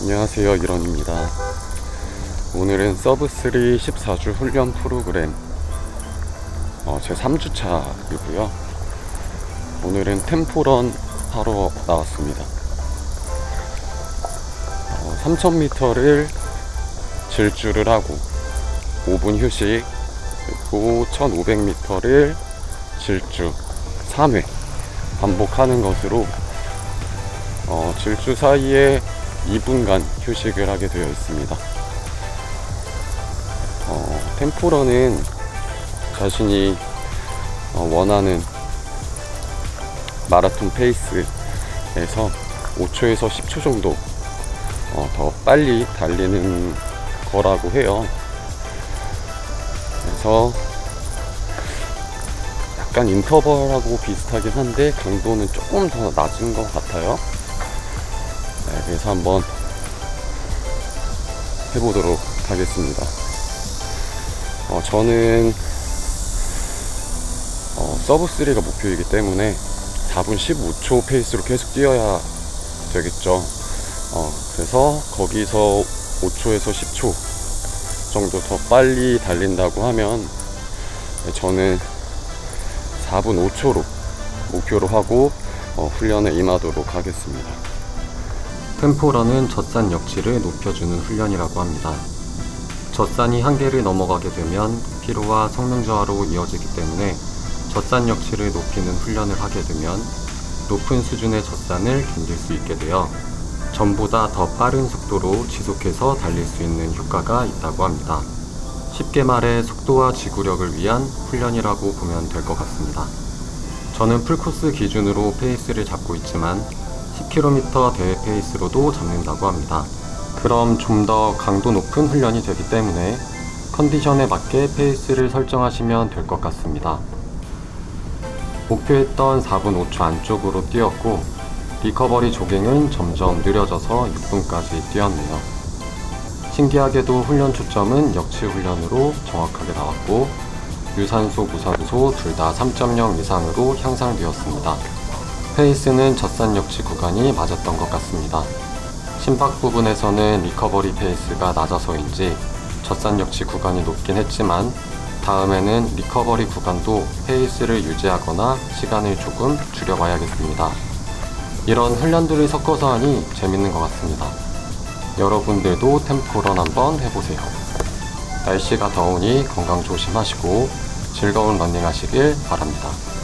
안녕하세요 이런입니다. 오늘은 서브3 14주 훈련 프로그램 어, 제 3주차이고요. 오늘은 템포런 하러 나왔습니다. 어, 3000m를 질주를 하고 5분 휴식 그리고 1500m를 질주 3회 반복하는 것으로 어, 질주 사이에 2분간 휴식을 하게 되어 있습니다. 어, 템포러는 자신이 어, 원하는 마라톤 페이스에서 5초에서 10초 정도 어, 더 빨리 달리는 거라고 해요. 그래서 약간 인터벌하고 비슷하긴 한데 강도는 조금 더 낮은 것 같아요. 네, 그래서 한번 해보도록 하겠습니다. 어, 저는 어, 서브 3가 목표이기 때문에 4분 15초 페이스로 계속 뛰어야 되겠죠. 어, 그래서 거기서 5초에서 10초 정도 더 빨리 달린다고 하면 네, 저는 4분 5초로 목표로 하고 어, 훈련에 임하도록 하겠습니다. 템포러는 젖산 역치를 높여주는 훈련이라고 합니다. 젖산이 한계를 넘어가게 되면 피로와 성능 저하로 이어지기 때문에 젖산 역치를 높이는 훈련을 하게 되면 높은 수준의 젖산을 견딜 수 있게 되어 전보다 더 빠른 속도로 지속해서 달릴 수 있는 효과가 있다고 합니다. 쉽게 말해 속도와 지구력을 위한 훈련이라고 보면 될 것 같습니다. 저는 풀코스 기준으로 페이스를 잡고 있지만 10km 대회 페이스로도 잡는다고 합니다. 그럼 좀 더 강도 높은 훈련이 되기 때문에 컨디션에 맞게 페이스를 설정하시면 될 것 같습니다. 목표했던 4분 5초 안쪽으로 뛰었고 리커버리 조깅은 점점 느려져서 6분까지 뛰었네요. 신기하게도 훈련 초점은 역치 훈련으로 정확하게 나왔고 유산소, 무산소 둘 다 3.0 이상으로 향상되었습니다. 페이스는 젖산 역치 구간이 맞았던 것 같습니다. 심박 부분에서는 리커버리 페이스가 낮아서인지 젖산 역치 구간이 높긴 했지만 다음에는 리커버리 구간도 페이스를 유지하거나 시간을 조금 줄여봐야겠습니다. 이런 훈련들을 섞어서 하니 재밌는 것 같습니다. 여러분들도 템포런 한번 해보세요. 날씨가 더우니 건강 조심하시고 즐거운 러닝 하시길 바랍니다.